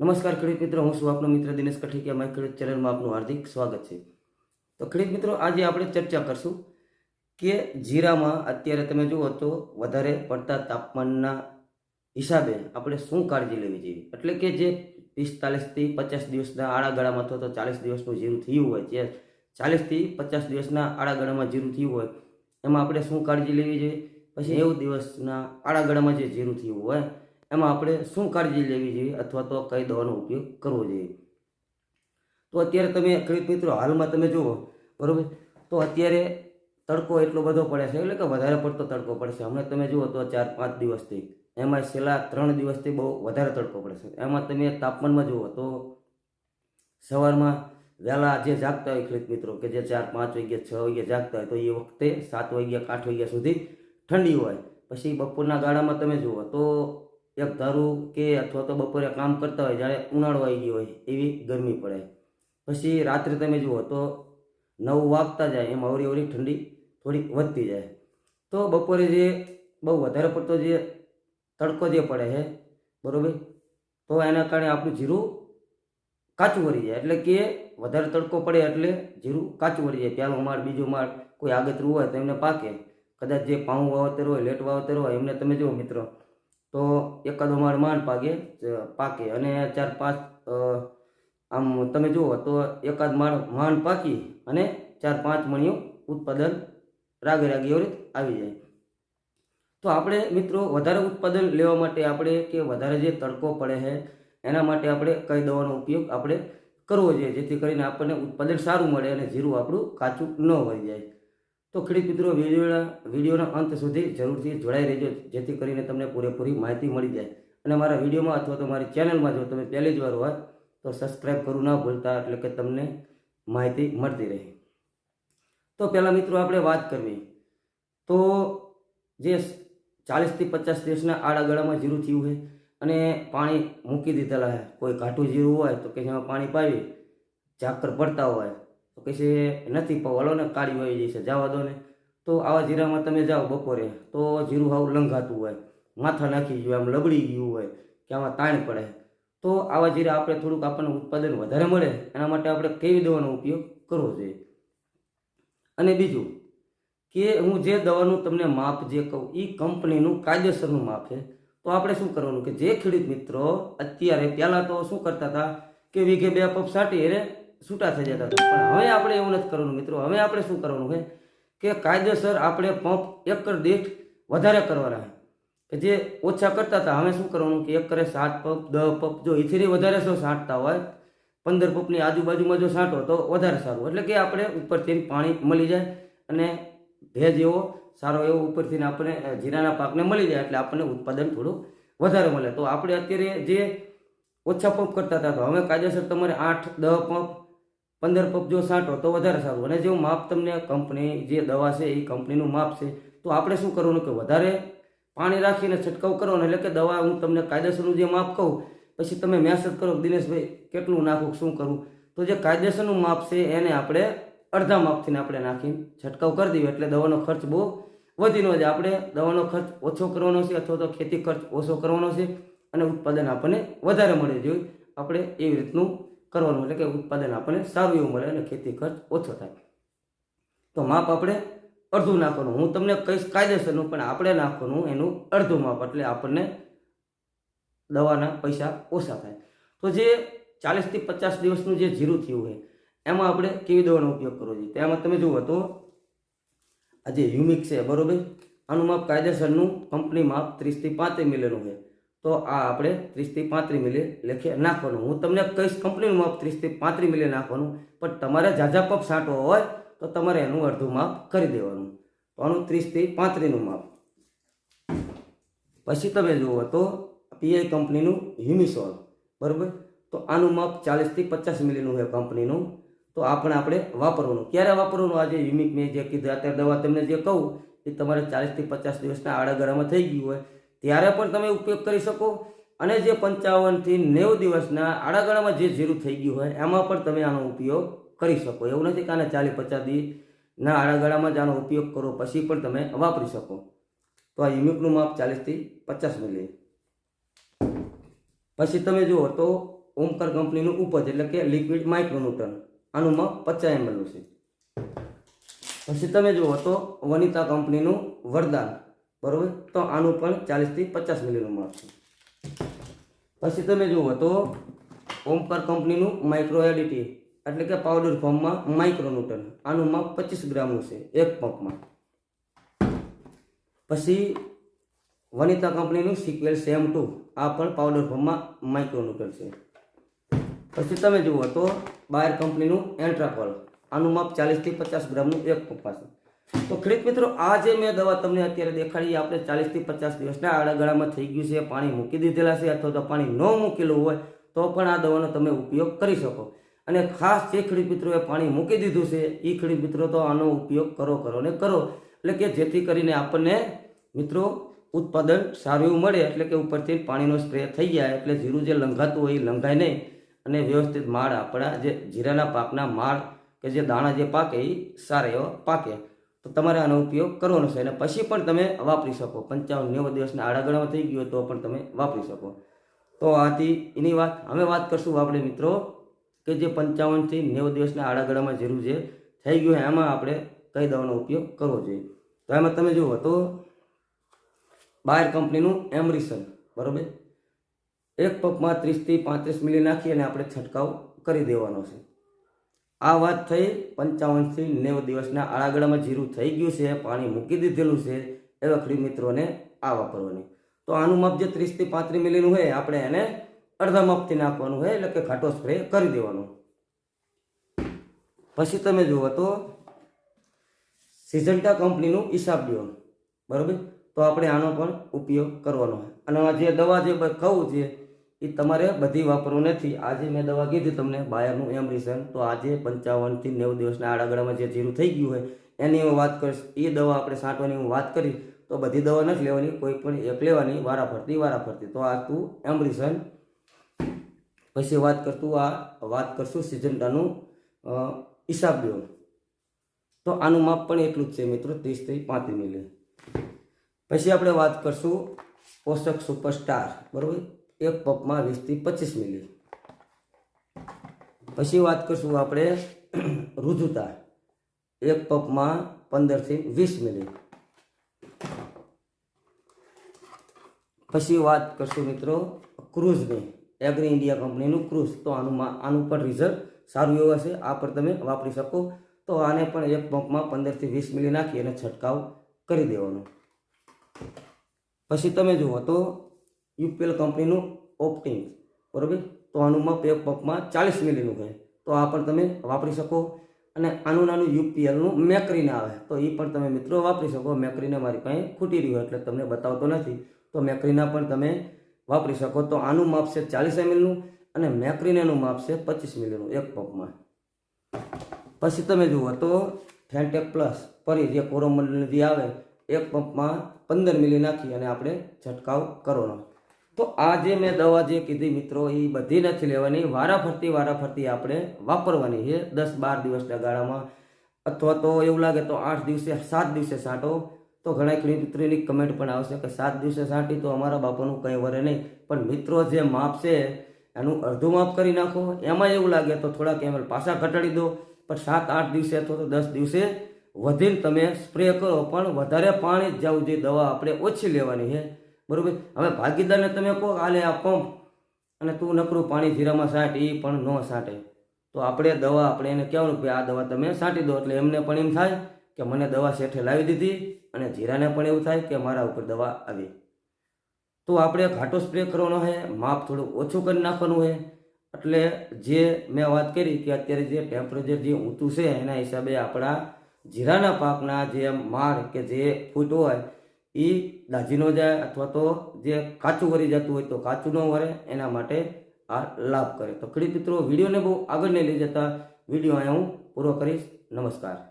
નમસ્કાર, ખેડૂત મિત્રો. હું છું આપનો મિત્ર દિનેશ કઠિકિયા. માય ખેડૂત ચેનલમાં આપનું હાર્દિક સ્વાગત છે. તો ખેડૂત મિત્રો, આજે આપણે ચર્ચા કરશું કે જીરામાં અત્યારે તમે જુઓ તો વધારે પડતા તાપમાનના હિસાબે આપણે શું કાળજી લેવી જોઈએ? એટલે કે જે પિસ્તાલીસથી પચાસ દિવસના આડાગાળામાં અથવા તો ચાલીસ દિવસનું જીરું થયું હોય, જે ચાલીસથી પચાસ દિવસના આડાગાળામાં જીરું થયું હોય, એમાં આપણે શું કાળજી લેવી જોઈએ? પછી નેવું દિવસના આડાગાળામાં જે જીરું થયું હોય એમાં આપણે શું કાળજી લેવી જોઈએ અથવા તો કઈ દવાનો ઉપયોગ કરવો જોઈએ? તો અત્યારે તમે, ખેડૂત મિત્રો, હાલમાં તમે જુઓ, બરાબર? તો અત્યારે તડકો એટલો બધો પડે છે, એટલે કે વધારે પડતો તડકો પડે છે. હમણાં તમે જુઓ તો ચાર પાંચ દિવસથી. એમાં છેલ્લા ત્રણ દિવસથી બહુ વધારે તડકો પડે છે. એમાં તમે તાપમાનમાં જુઓ તો સવારમાં વહેલા જે જાગતા હોય ખેડૂત મિત્રો, કે જે ચાર પાંચ વાગ્યા છ વાગ્યા જાગતા હોય, તો એ વખતે સાત વાગ્યા આઠ વાગ્યા સુધી ઠંડી હોય. પછી બપોરના ગાળામાં તમે જુઓ તો એક ધારું કે અથવા તો બપોરે કામ કરતા હોય જ્યારે ઉનાળો આવી ગયો હોય એવી ગરમી પડે. પછી રાત્રે તમે જુઓ તો નવ વાગતા જાય એમ અવરી અવરી ઠંડી થોડી વધતી જાય. તો બપોરે જે બહુ વધારે પડતો જે તડકો જે પડે છે બરોબર? તો એના કારણે આપણું જીરું કાચું વળી જાય. એટલે કે વધારે તડકો પડે એટલે જીરું કાચું વળી જાય. પહેલો માળ, બીજો માળ કોઈ આગતરું હોય તો એમને પાકે. કદાચ જે પાઉં વાવતર હોય, લેટ વાવતર હોય, એમને તમે જુઓ મિત્રો તો એકાદો માળ માંડ પાકે પાકે. અને ચાર પાંચ આમ તમે જુઓ, તો એકાદ માળ માંડ પાકી અને ચાર પાંચ મણીઓ ઉત્પાદન રાગે રાગે એવી આવી જાય. તો આપણે મિત્રો વધારે ઉત્પાદન લેવા માટે આપણે કે વધારે જે તડકો પડે છે, એના માટે આપણે કઈ દવાનો ઉપયોગ આપણે કરવો જોઈએ, જેથી કરીને આપણને ઉત્પાદન સારું મળે અને જીરું આપણું કાચું ન વળી જાય. તો ખેડૂત મિત્રો, વિડીયોના વિડીયોના અંત સુધી જરૂરથી જોડાઈ રહેજો. જેથી કરીને તમને પૂરેપૂરી માહિતી મળી જાય. અને મારા વિડીયોમાં અથવા તો મારી ચેનલમાં જો તમે પહેલી જ વાર હોય, તો સબસ્ક્રાઈબ કરવું ના ભૂલતા, એટલે કે તમને માહિતી મળતી રહે. તો પહેલાં મિત્રો, આપણે વાત કરવી. તો જે ચાલીસથી પચાસ દિવસના આડા ગળામાં જીરું થયું હોય અને પાણી મૂકી દીધેલા છે. કોઈ ઘાટું જીરું હોય તો કે એમાં પાણી પાવી ઝાકર પડતા હોય તો પછી નથી પવાલો ને કાળી વહી જશે જવા દો ને. તો આવા જીરામાં તમે જાઓ બપોરે, તો જીરું હાવ લંઘાતું હોય, માથા નાખી ગયું, આમ લબડી ગયું હોય, કે આમાં તાણ પડે. તો આવા જીરા આપણે થોડુંક આપણને ઉત્પાદન વધારે મળે, એના માટે આપણે કેવી દવાનો ઉપયોગ કરવો જોઈએ? અને બીજું, કે હું જે દવાનું તમને માપ જે કહું એ કંપનીનું કાયદેસરનું માપ છે. તો આપણે શું કરવાનું કે, જે ખેડૂત મિત્રો અત્યારે પહેલાં તો શું કરતા હતા, કે વીઘે બે પપ સાટી એને છૂટા થઈ જતા હતા. પણ હવે આપણે એવું નથી કરવાનું મિત્રો. હવે આપણે શું કરવાનું છે? કે કાયદેસર આપણે પંપ એકર દીઠ વધારે કરવાના કે જે ઓછા કરતા હતા. હવે શું કરવાનું? કે એકરે સાત પંપ દસ પંપ, જો એથી વધારે શું છાંટતા હોય, પંદર પંપની આજુબાજુમાં જો છાંટો તો વધારે સારું. એટલે કે આપણે ઉપરથી પાણી મળી જાય અને ભેજ એવો સારો એવો ઉપરથી આપણે જીરાના પાકને મળી જાય. એટલે આપણને ઉત્પાદન થોડું વધારે મળે. તો આપણે અત્યારે જે ઓછા પંપ કરતા હતા, તો હવે કાયદેસર તમારે આઠ દસ પંપ પંદર પગ જો છાંટો તો વધારે સારું. અને જેવું માપ તમને કંપની જે દવા છે એ કંપનીનું માપ છે, તો આપણે શું કરવાનું કે વધારે પાણી રાખીને છંટકાવ કરવાનો. એટલે કે દવા હું તમને કાયદેસરનું જે માપ કહું, પછી તમે મેસેજ કરો દિનેશભાઈ, કેટલું નાખું, શું કરું? તો જે કાયદેસરનું માપ છે એને આપણે અડધા માપથીને આપણે નાખીને છંટકાવ કરી દઈએ એટલે દવાનો ખર્ચ બહુ વધી ન જાય આપણે દવાનો ખર્ચ ઓછો કરવાનો છે અથવા તો ખેતી ખર્ચ ઓછો કરવાનો છે અને ઉત્પાદન આપણને વધારે મળે જોઈએ આપણે એવી રીતનું કરવાનું એટલે કે ઉત્પાદન આપણને સારું એવું મળે અને ખેતી ખર્ચ ઓછો થાય. તો માપ આપણે અડધું નાખવાનું. હું તમને કહીશ કાયદેસરનું પણ આપણે નાખવાનું એનું અડધું માપ એટલે આપણને દવાના પૈસા ઓછા થાય. તો જે ચાલીસથી પચાસ દિવસનું જે જીરું થયું હોય, એમાં આપણે કેવી દવાનો ઉપયોગ કરવો જોઈએ? તેમાં તમે જુઓ તો, આ જે હ્યુમિક છે, બરોબર? આનું માપ કાયદેસરનું કંપની માપ ત્રીસથી પાંત્રીસ મિલીનું છે તો આ આપણે ત્રીસથી પાંત્રીસ મિલી લેખે નાખવાનું. હું તમને કહીશ કંપનીનું માપ ત્રીસથી પાંત્રીસ મિલી નાખવાનું, પણ તમારે ઝાઝા પપ છાંટવો હોય તો તમારે એનું અડધું માપ કરી દેવાનું. તો આનું ત્રીસથી પાંત્રીસનું માપ. પછી તમે જુઓ તો પીઆઈ કંપનીનું હ્યુમિસોલ બરાબર? તો આનું માપ ચાલીસથી પચાસ મિલીનું છે કંપનીનું. તો આપણે આપણે વાપરવાનું. ક્યારે વાપરવાનું? આજે હ્યુમિક મેં જે કીધું, અત્યારે દવા તમને જે કહું, એ તમારે ચાલીસથી પચાસ દિવસના આડાગાળામાં થઈ ગયું હોય. ત્યારે પણ તમે ઉપયોગ કરી શકો. અને જે પંચાવનથી નેવું દિવસના આડાગાળામાં જે જીરું થઈ ગયું હોય, એમાં પણ તમે આનો ઉપયોગ કરી શકો. એવું નથી કે આને ચાલીસ પચાસ દીના આડાગાળામાં જ આનો ઉપયોગ કરો, પછી પણ તમે વાપરી શકો. તો આ યુમિકનું માપ ચાલીસથી પચાસ મિલી. પછી તમે જુઓ તો ઓમકાર કંપનીનું ઉપજ એટલે કે લિક્વિડ માઇક્રોન્યુટન, આનું માપ પચાસ એમએલનું છે. પછી તમે જુઓ તો વનિતા કંપનીનું વરદાન. બરોબર? તો આનું પણ ચાલીસથી પચાસ મિલીનું મળશે. પછી તમે જુઓ તો ઓમકાર કંપનીનું માઇક્રો એડિટી એટલે કે પાવડર ફોર્મમાં માઇક્રોન્યુટન આનું માપ પચીસ ગ્રામનું છે એક પંપમાં પછી વનિતા કંપનીનું સિક્વેલ સેમ ટુ, આ પણ પાવડર ફોર્મમાં માઇક્રોન્યુટન છે. પછી તમે જુઓ તો, બાયર કંપનીનું એન્ટ્રાકોલ આનું માપ ચાલીસથી પચાસ ગ્રામનું એક પંપમાં છે. તો ખેડૂત મિત્રો આ જે મેં દવા તમને અત્યારે દેખાડી, આપણે ચાલીસથી પચાસ દિવસના આડાગાળામાં થઈ ગયું છે, પાણી મૂકી દીધેલા છે, અથવા તો પાણી ન મૂકેલું હોય, તો પણ આ દવાનો તમે ઉપયોગ કરી શકો. અને ખાસ જે ખેડૂત મિત્રોએ પાણી મૂકી દીધું છે એ ખેડૂત મિત્રો તો આનો ઉપયોગ કરો કરો ને કરો. એટલે કે જેથી કરીને આપણને મિત્રો ઉત્પાદન સારું મળે, એટલે કે ઉપરથી પાણીનો સ્પ્રે થઈ જાય, એટલે જીરું જે લંઘાતું હોય એ લંઘાય નહીં. અને વ્યવસ્થિત માળ આપણા જે જીરાના પાકના માળ કે જે દાણા જે પાકે એ સારા એવા પાકે. તો તમારે આનો ઉપયોગ કરવાનો છે અને પછી પણ તમે વાપરી શકો. પંચાવન નેવું દિવસના આડાગળામાં થઈ ગયો તો પણ તમે વાપરી શકો. તો આથી એની વાત હવે વાત કરશું આપણે મિત્રો, કે જે પંચાવનથી નેવું દિવસના આડાગળામાં જરૂર જે થઈ ગયું એમાં આપણે કઈ દવાનો ઉપયોગ કરવો જોઈએ. તો એમાં તમે જુઓ તો, બાયર કંપનીનું એમરિસન, બરોબર? એક પગમાં ત્રીસથી પાંત્રીસ મિલી નાખી અને આપણે છંટકાવ કરી દેવાનો છે. આ વાત થઈ પંચાવનથી નેવું દિવસના આળાગળામાં જીરું થઈ ગયું છે, પાણી મૂકી દીધેલું છે એવા વખડી મિત્રોને આ વાપરવાની. તો આનું માપ જે ત્રીસથી પાંત્રીસ મિલીનું હોય, આપણે એને અડધા માપથી નાખવાનું હોય, એટલે કે ઘાટો સ્પ્રે કરી દેવાનો. પછી તમે જુઓ તો સિઝન્ટા કંપનીનું ઈસાબડિયોન બરાબર? તો આપણે આનો પણ ઉપયોગ કરવાનો હોય. અને જે દવા જે કહું છે એ તમારે બધી વાપરવું નથી. આજે મેં દવા કીધી તમને બાયરનું એમરિસન તો આજે પંચાવનથી નેવું દિવસના આડાગળામાં જે જીરું થઈ ગયું હોય, એની હું વાત કરીશ. એ દવા આપણે છાંટવાની હું વાત કરી, તો બધી દવા નથી લેવાની, કોઈ પણ એક લેવાની, વારા ફરતી વારા ફરતી. તો આ તું એમરિસન પછી વાત કરતું આ વાત કરશું સિજન્ટાનું ઈસાબડિયોન તો આનું માપ પણ એટલું જ છે મિત્રો, ત્રીસથી પાંત્રીસ મિલી પછી આપણે વાત કરશું પોષક સુપરસ્ટાર બરાબર? એક પપમાં વીસથી પચીસ મિલી. પછી વાત કરશું આપણે રુધુતા એક પપમાં પંદરથી વીસ મિલી. પછી વાત કરશું મિત્રો ક્રૂઝની. એગ્રી ઇન્ડિયા કંપનીનું ક્રૂઝ. તો આનું આનું પણ રિઝલ્ટ સારું એવું હશે. આ પણ તમે વાપરી શકો. તો આને પણ એક પંપમાં પંદરથી વીસ મિલી નાખી અને છંટકાવ કરી દેવાનો. પછી તમે જુઓ તો યુપીએલ કંપનીનું ઓપ્ટિંગ, બરાબર? તો આનું માપ એક પંપમાં ચાલીસ મિલીનું હોય તો આ પણ તમે વાપરી શકો અને આનું નાનું યુપીએલનું મેકરીને આવે. તો એ પણ તમે મિત્રો વાપરી શકો. મેકરીને મારી પાસે ખૂટી રહ્યું એટલે તમને બતાવતો નથી. તો મેકરીના પણ તમે વાપરી શકો. તો આનું માપ છે ચાલીસ એમએલનું અને મેકરીનેનું માપ છે પચીસ મિલીનું એક પંપમાં પછી તમે જુઓ તો ફેન્ટેક પ્લસ ફરી જે કોરોમંડળથી આવે, એક પંપમાં પંદર મિલી નાખી અને આપણે છંટકાવ કરવાનો. તો આ જે મેં દવા જે કીધી મિત્રો, એ બધી નથી લેવાની. વારાફરતી વારાફરતી આપણે વાપરવાની છે. દસ બાર દિવસના ગાળામાં. અથવા તો એવું લાગે તો આઠ દિવસે, સાત દિવસે સાંટો તો ઘણા ખેડૂત મિત્રોની કમેન્ટ પણ આવશે કે સાત દિવસે સાંટી તો અમારા બાપાનું કંઈ વરે નહીં. પણ મિત્રો, જે માપ છે, એનું અડધું માપ કરી નાખો. એમાં એવું લાગે તો થોડાક એમ પાછા ઘટાડી દો. પણ સાત, આઠ દિવસે અથવા તો દસ દિવસે વધીને તમે સ્પ્રે કરો. પણ વધારે પાણી જ જવું જોઈએ દવા આપણે ઓછી લેવાની છે. બરોબર? હવે ભાગીદારને તમે કહો આલે આ પંપ અને તું નકરું પાણી જીરામાં છાંટ એ પણ ન છાંટે તો આપણે દવા, આપણે એને કહેવાનું કે આ દવા તમે સાંટી દો. એટલે એમને પણ એમ થાય કે મને દવા શેઠે લાવી દીધી અને જીરાને પણ એવું થાય કે મારા ઉપર દવા આવી. તો આપણે ઘાટો સ્પ્રે કરવાનો છે, માપ થોડું ઓછું કરી નાખવાનું છે. એટલે જે મેં વાત કરી કે અત્યારે જે ટેમ્પરેચર જે ઊંચું છે, એના હિસાબે આપણા જીરાના પાકના જે માળ કે જે ફૂટ હોય એ દાજી ન જાય અથવા તો જે કાચું વરી જતું હોય તો કાચું ન વરે, એના માટે આ લાભ કરે. તો ખેડૂત મિત્રો, વિડીયોને બહુ આગળ નહીં લઈ જતા વીડિયો અહીંયા હું પૂરો કરીશ. નમસ્કાર.